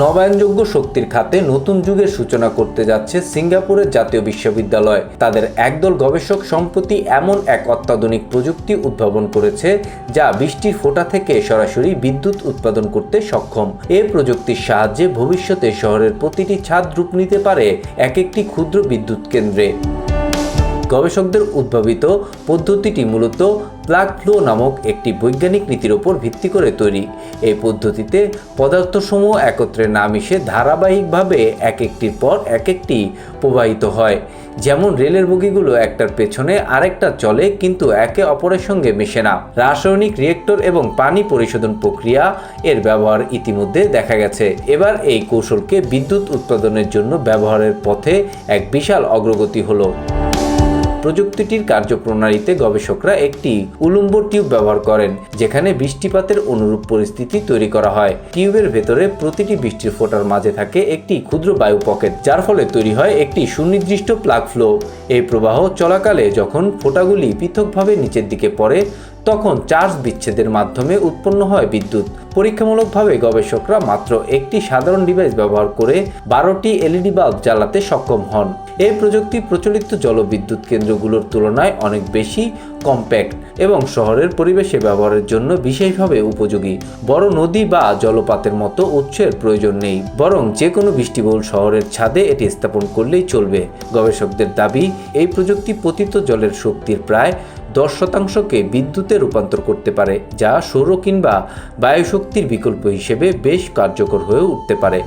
নবায়নযোগ্য শক্তির খাতে নতুন যুগের সূচনা করতে যাচ্ছে সিঙ্গাপুরের জাতীয় বিশ্ববিদ্যালয়। তাদের একদল গবেষক সম্প্রতি এমন এক অত্যাধুনিক প্রযুক্তি উদ্ভাবন করেছে যা বৃষ্টির ফোঁটা থেকে সরাসরি বিদ্যুৎ উৎপাদন করতে সক্ষম। এ প্রযুক্তির সাহায্যে ভবিষ্যতে শহরের প্রতিটি ছাদ রূপ নিতে পারে এক একটি ক্ষুদ্র বিদ্যুৎ কেন্দ্রে। গবেষকদের উদ্ভাবিত পদ্ধতিটি মূলত প্লাগ ফ্লো নামক একটি বৈজ্ঞানিক নীতির ওপর ভিত্তি করে তৈরি। এই পদ্ধতিতে পদার্থসমূহ একত্রে না মিশে ধারাবাহিকভাবে এক একটির পর এক একটি প্রবাহিত হয়। যেমন রেলের বগিগুলো একটার পেছনে আরেকটা চলে কিন্তু একে অপরের সঙ্গে মেশে না। রাসায়নিক রিয়েক্টর এবং পানি পরিশোধন প্রক্রিয়া এর ব্যবহার ইতিমধ্যে দেখা গেছে। এবার এই কৌশলকে বিদ্যুৎ উৎপাদনের জন্য ব্যবহারের পথে এক বিশাল অগ্রগতি হলো। প্রযুক্তিটির কার্যপ্রণালীতে গবেষকরা একটি উলম্ব টিউব ব্যবহার করেন, যেখানে বৃষ্টিপাতের অনুরূপ পরিস্থিতি তৈরি করা হয়। টিউবের ভেতরে প্রতিটি বৃষ্টির ফোটার মাঝে থাকে একটি ক্ষুদ্র বায়ু পকেট, যার ফলে তৈরি হয় একটি সুনির্দিষ্ট প্লাগ ফ্লো। এই প্রবাহ চলাকালে যখন ফোটাগুলি পৃথকভাবে নিচের দিকে পড়ে তখন চার্জ বিচ্ছেদের মাধ্যমে উৎপন্ন হয় বিদ্যুৎ। পরীক্ষামূলকভাবে গবেষকরা মাত্র একটি সাধারণ ডিভাইস ব্যবহার করে বারোটি এলইডি বাল্ব জ্বালাতে সক্ষম হন। এই প্রযুক্তি প্রচলিত জলবিদ্যুৎ কেন্দ্রগুলোর তুলনায় অনেক বেশি কম্প্যাক্ট এবং শহরের পরিবেশে ব্যবহারের জন্য বিশেষভাবে উপযোগী। বড় নদী বা জলপাতের মতো উৎসের প্রয়োজন নেই। বরং যে কোনো বৃষ্টিবহুল শহরের ছাদে এটি স্থাপন করলেই চলবে। গবেষকদের দাবি, এই প্রযুক্তি পতিত জলের শক্তির প্রায় দশ শতাংশকে বিদ্যুতে রূপান্তর করতে পারে, যা সৌর কিংবা বায়ুশক্তির বিকল্প হিসেবে বেশ কার্যকর হয়ে উঠতে পারে।